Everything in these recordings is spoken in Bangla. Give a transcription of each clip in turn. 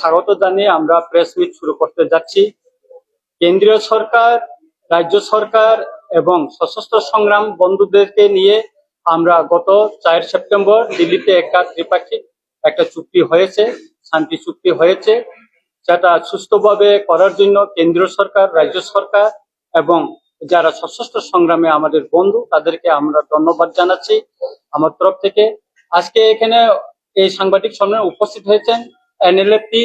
স্বাগত জানিয়ে আমরা প্রেস মিট শুরু করতে যাচ্ছি। কেন্দ্রীয় সরকার, রাজ্য সরকার এবং সশস্ত্র সংগ্রাম বন্ধুদেরকে নিয়ে আমরা গত চার সেপ্টেম্বর দিল্লিতে একটা ত্রিপাক্ষিক একটা চুক্তি হয়েছে, শান্তি চুক্তি হয়েছে। যেটা সুস্থভাবে করার জন্য কেন্দ্রীয় সরকার, রাজ্য সরকার এবং যারা সশস্ত্র সংগ্রামে আমাদের বন্ধু, তাদেরকে আমরা ধন্যবাদ জানাচ্ছি। আমার তরফ থেকে আজকে এখানে এই সাংবাদিক সম্মেলনে উপস্থিত হয়েছেন এনএলএফটি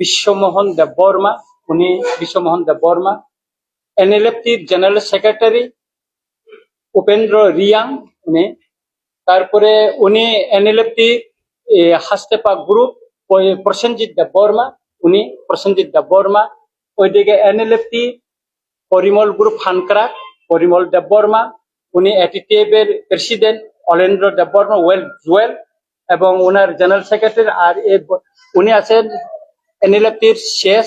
বিশ্বমোহন দেব বর্মা উনি বিশ্বমোহন দেব বর্মা এনএলএফটির জেনারেল সেক্রেটারি উপেন্দ্র রিয়াং, উনি। তারপরে উনি এনএলএফটি হাস্তেপা গ্রুপ প্রসেনজিৎ দেব বর্মা উনি প্রসেনজিৎ দেব বর্মা ওইদিকে এনএলএফটি পরিমল গ্রুপ হানকরা পরিমল দেব বর্মা উনি এটিটিএফ এর প্রেসিডেন্ট, অলেন্দ্র দেব বর্মা ওয়েল, জুয়েল। এবং ওনার জেনারেল সেক্রেটারি আর উনি আছেন এনএলএফটির শেষ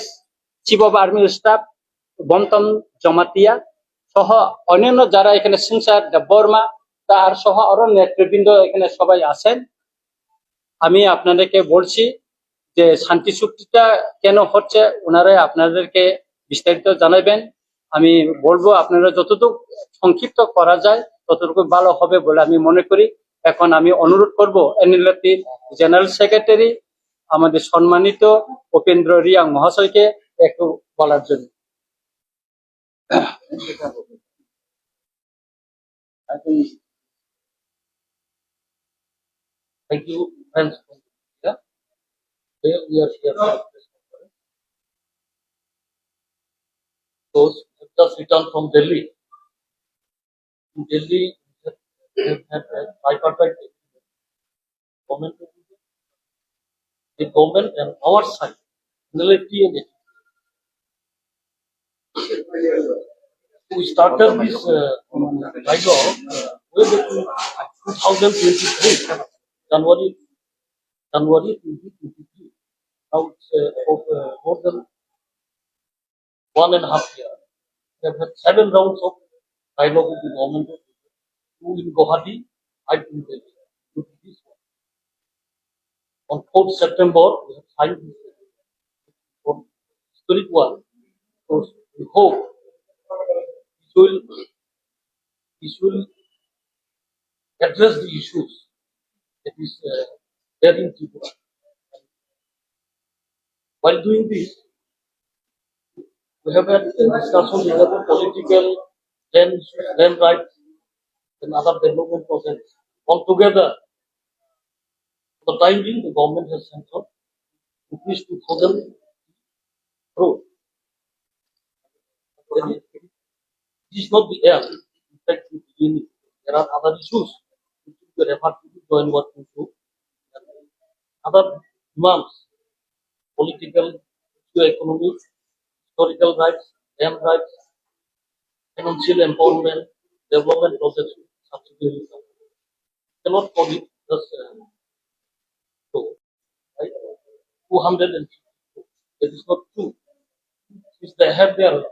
chief of army staff Bantam Jamatia সহ অন্যান্য যারা এখানে সিংসার বর্মা তার সহ আরও নেতৃবৃন্দ এখানে সবাই আছেন। আমি আপনাদেরকে বলছি যে শান্তি চুক্তিটা কেন হচ্ছে ওনারাই আপনাদেরকে বিস্তারিত জানাবেন। আমি বলব আপনারা যতটুকু সংক্ষিপ্ত করা যায়, ততটুকু ভালো হবে বলে আমি মনে করি। এখন আমি অনুরোধ করব এন এনএলএফটি জেনারেল সেক্রেটারি আমাদের সম্মানিত উপেন্দ্র রিয়াং মহাশয়কে একটু বলার জন্য। Those who just returned from Delhi. In Delhi, tripartite agreement. Government, the government and our side, NLFT we started this uh, dialogue uh, way back in 2023, January, January 2023. Now it's uh, of, uh, more than one and a half year. We have had seven rounds of dialogue with the government Two in Guwahati, in Delhi. To this one. On 4th September, we have signed this historic one. So we hope this will this will address the issues that is uh, there in Tripura. While doing this, we have had a discussion regarding political land, land rights, and other development projects. Altogether, for the time being, the government has sanctioned rupees 2,000 crore. This is not the end. In fact, the beginning. There are other issues which will be referred to the joint working group. Other demands, political, socio-economic, historical rights, land rights, financial empowerment, development subsidiary. Cannot call it just uh, so, right? 250. That is not true. Since they have their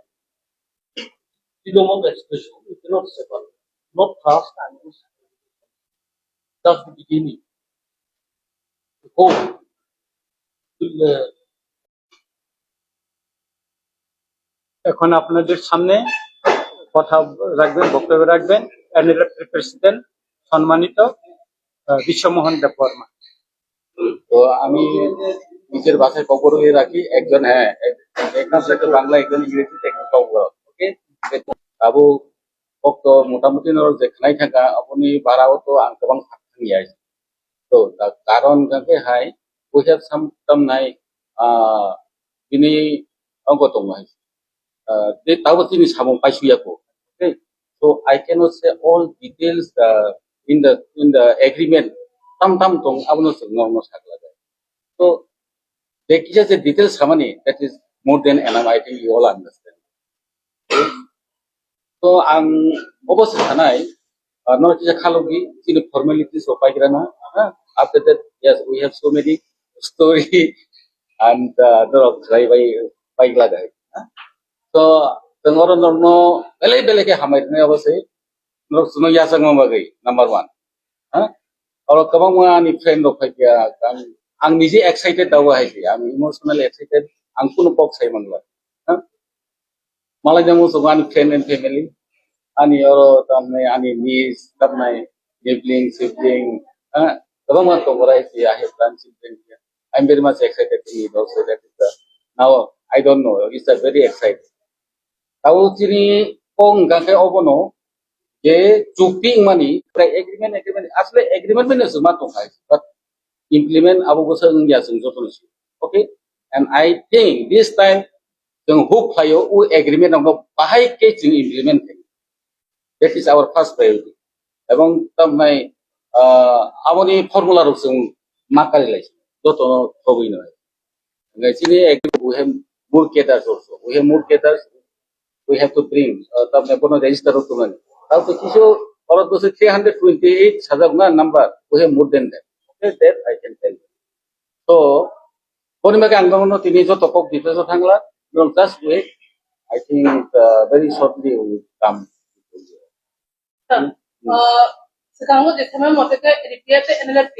freedom of expression, you cannot separate. Not trust and. That's the beginning. The hope will uh, এখন আপনাদের সামনে কথা রাখবেন বক্তব্য রাখবেন প্রেসিডেন্ট সম্মানিত বিশ্বমোহন দেববর্মা। তো আমি নিজের ভাষায় কবর হয়ে রাখি, একজন হ্যাঁ একজন বাংলা, একজন ইংরেজিতে একজন কবর, ওকে? আবু ভক্ত, মোটামুটি যেখানেই থাকা, আপনি বাড়াও তো আঙ্কবাং নিয়ে আসি তো কারণ গাকে হাই পয়সা সামতাম নাই তিনি অঙ্গ দङ তাও তিনি সামো পাইসুয়াকো so i cannot say all details uh, in the in the agreement tam tam tong abono sengno no sakla So there is just a details harmony that is more than enough. I think you all understand. So ang obviously tanay, uh, no just khalogi sino formalities of paigrana. Uh, after that, yes, we have so many story and uh, the try by paigla guy. So tengoro no no bele bele ke hamai ne obviously no suno yasang magai number one. Huh? और गोबां मानि फ्रेन्ड दंखायो आं आं निजे एक्साइटेड दावबायहायसै आं इमोसनेल एक्साइटेड आं कुनु पक सायमोनला मालाय दङ सगो आंनि फ्रेन्ड एन्ड फेमिलि आंनि अर तारमाने आंनि निस तारमाने निबलिं सिबलिं गोबां मानसि दं रायजो I have done sibling I am very much excited to meet also that is the now I don't know it's a very excited kong gangkai obono ye chuping mani pre agreement agreement asle agreement mene suma to khai but implement abu gosa ngya sung jotun okay and i think this time jeng hook khayo u agreement ngno bahai ke jeng implement that is our first priority এবং তাই আমনি ফর্মুলার जों মাকারি লাইছে যতন হবই নয় গাইছিনি এক উহে মুর কেদার উহে মুর Kedar we have to bring uh, তামানে কোনো register of tuman তাও তো কিছু অরত বসে 328 হাজার না number we have more than okay that i can tell you so পরিমাকে আঙ্গমন তিনি যত কক দিতে থাকলা এবং just wait I think very shortly will come Uh, sekarang di sana mau kita repair the NLP.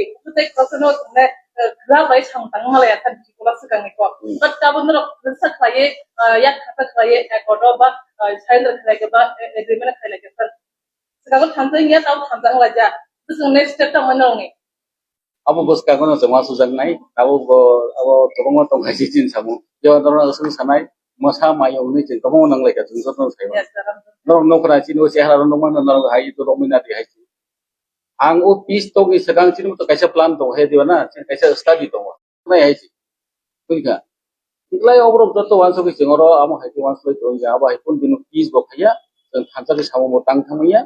Itu tadi kalau no ne kira baik sang tang malah ya kan di sekolah sekarang itu. But kalau no rasa kaya ya kata kaya ekonomi ba saya kaya ba agreement kaya lagi kan. Sekarang tantang ya tahu tantang aja. Terus next step tak mana ni? abo bos ka gono jama sujak nai abo bo abo tobongo tong haji jin samu jo doro asung sanai masa mayo ni jin tobongo nang leka jun sotong sai Ya sekarang. no no kra chin o chehra ro no man na hai to romina di hai ang o pis to gi sedang chin to kaisa plan to he diwa na chin kaisa study to nai hai chi kuika ইগলাই অবরোধ যত ওয়ানস কি সিংহর আমো হাইতি ওয়ানস লই তো যা আবা হাইপুন দিনু পিস বখাইয়া जों थानसानि सामो तां थामैया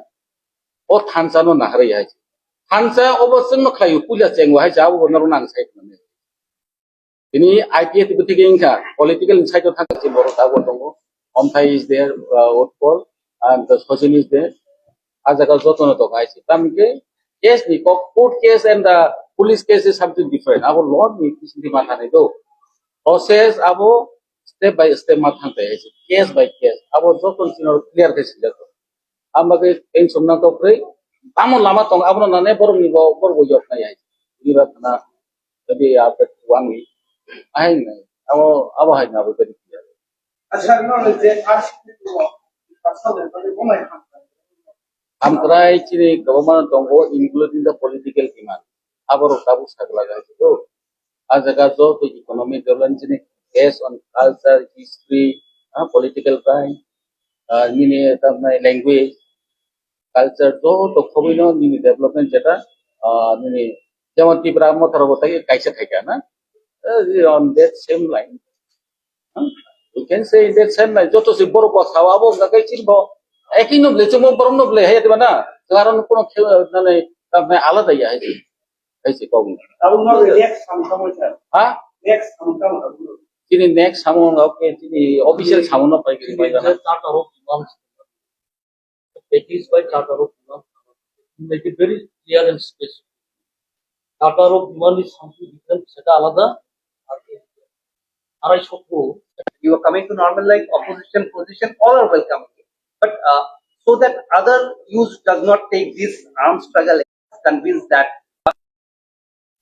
o थानसानो नाहरै हाय थानसा अबसन न खायु पुजा चेंग हाय जा अबो नरो नां साइड माने ini IPA tiba tiga ingka political inside of thang si boro tago tongo omthai is there uh, Utpol and the Sochin is there the police case is something different abo law ni kisni mata nei do process abo step by step matang te hai case by case abo joton sinor clear ke si jato amake tension na to pre tamo lama tong abo na ne borom ni bo bor bo yok nai hai ni ba na maybe after one week I know. Abo abo hay na abo very clear. আচ্ছা নলে যে আর পার্সোনাল মানে ঘুমাই Political demand. Abo ro tabu sagla ga to. Ajaga jo to economic development chini based on culture, history, uh, political crime, uh, nini tamna language, culture jo to khobino development যেটা uh, nini যেমন ত্রিপুরা মথার অবস্থায় কাইসা থাকে না on that same line you can say in that same line যত সে বড় কথা আবো গাই একই নবলে চুমুক বরং নবলে হয়ে যাবে না কারণ কোন মানে আলাদা ইয়া হয়েছে হয়েছে কখন হ্যাঁ তিনি নেক্সট সামন হবে তিনি অফিসের সামন হবে সেটা আলাদা আর কি But uh, so that other youth does not take this armed struggle, convince that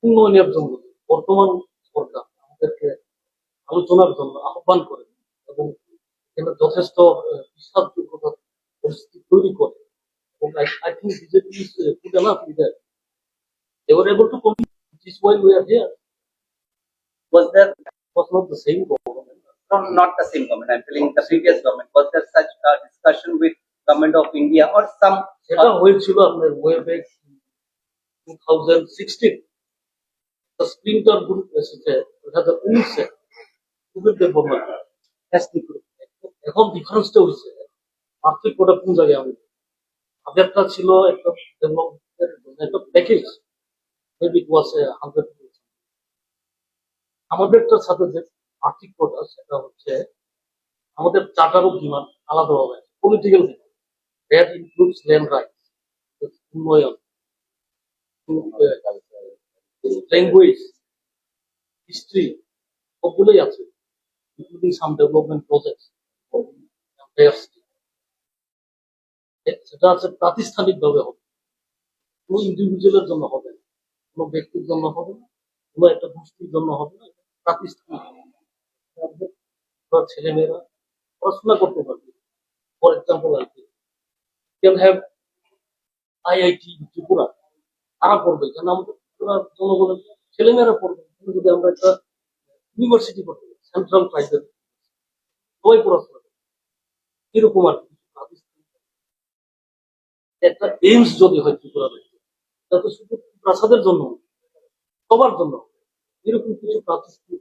উন্নয়নের জন্য বর্তমান সরকার আমাদেরকে আলোচনার জন্য আহ্বান করে এবং এখানে যথেষ্ট আহ, বিশ্বাসযোগ্যতা পরিস্থিতি তৈরি করে এবং I think BJP is good enough leader they were able to complete this is why we are here was there it was not the same no, not the same government, I'm telling the previous government, was there such a discussion with government of India or some সেটা হয়েছিল আপনার way back to thousand sixteen splinter group এসেছে দু হাজার উনিশে কোভিড ডেভেলপমেন্ট এখন ডিফারেন্সটা হয়েছে পার্থক্যটা কোন জায়গায় আমি আগেরটা ছিল একটা ডেভেলপমেন্টের জন্য একটা package maybe it was hundred আমাদেরটার সাথে যে পার্থক্যটা সেটা হচ্ছে আমাদের চার্টার অফ ডিমান্ড আলাদাভাবে political demand that includes land rights, উন্নয়ন, ল্যাঙ্গুয়েজ, হিস্ট্রি সবগুলোই আছে ইনক্লুডিং সাম ডেভেলপমেন্ট প্রজেক্ট সেটা আছে প্রাতিষ্ঠানিক ভাবে হবে। কোনো ইন্ডিভিজুয়ালের জন্য হবে না কোনো ব্যক্তির জন্য হবে না কোনো একটা গোষ্ঠীর জন্য হবে না প্রাতিষ্ঠানিক। ছেলেমেয়েরা পড়াশোনা করতে পারবে। ফর এক্সাম্পল আর কি। হ্যাভ আইআইটি ত্রিপুরা, তারা পড়বে। কেন? আমাদের ত্রিপুরা জনগণের ছেলেমেয়েরা পড়বে। যদি আমরা একটা ইউনিভার্সিটি করতে সেন্ট্রাল প্রাইভেট সবাই পড়াশোনা করবে। এরকম আর কি একটা এইমস যদি হয় ত্রিপুরা রাজ্যে তাতে শুধু প্রাসাদের জন্য সবার জন্য এরকম কিছু প্রাতিষ্ঠানিক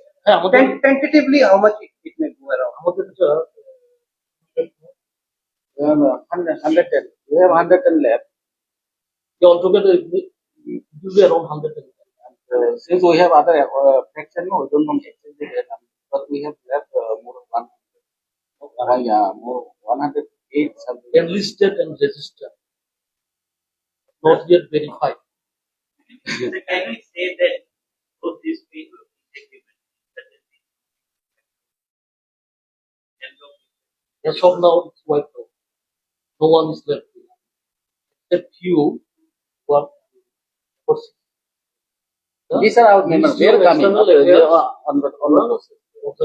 হ্যাঁ আমাদের Ten- Tentatively, how much it, it may go around? আমাদের এটা we have uh, 100 110 we have 110 left অলটোগেদার it will be around 100 and uh, since we have other uh, fraction no we don't know exactly the number but we have left uh, more than 100 uh, yeah more 108 something enlisted and registered not yet verified Can we say that both these people as of now it's wiped out no one is left behind. Except you, who are forces. these are our members. they are coming External they affairs are on the on the of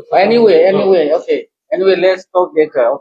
the anyway anyway okay. Anyway let's talk later